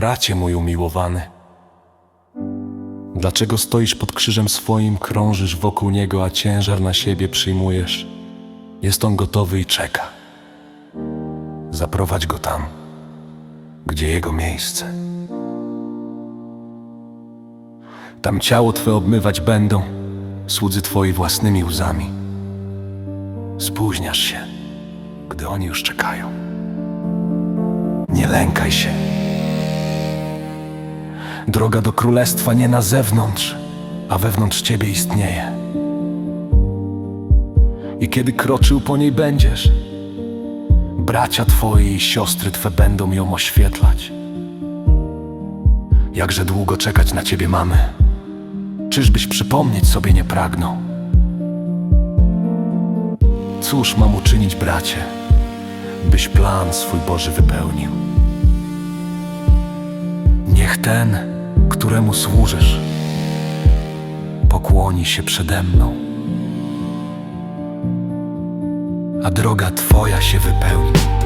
Bracie mój umiłowany, dlaczego stoisz pod krzyżem swoim, krążysz wokół niego, a ciężar na siebie przyjmujesz? Jest on gotowy i czeka. Zaprowadź go tam, gdzie jego miejsce. Tam ciało Twe obmywać będą słudzy Twoi własnymi łzami. Spóźniasz się, gdy oni już czekają. Nie lękaj się. Droga do królestwa nie na zewnątrz, a wewnątrz Ciebie istnieje. I kiedy kroczył po niej będziesz, bracia Twoi i siostry Twe będą ją oświetlać. Jakże długo czekać na Ciebie mamy? Czyżbyś przypomnieć sobie nie pragnął? Cóż mam uczynić, bracie, byś plan swój Boży wypełnił? Niech ten, któremu służysz, pokłoni się przede mną, a droga Twoja się wypełni.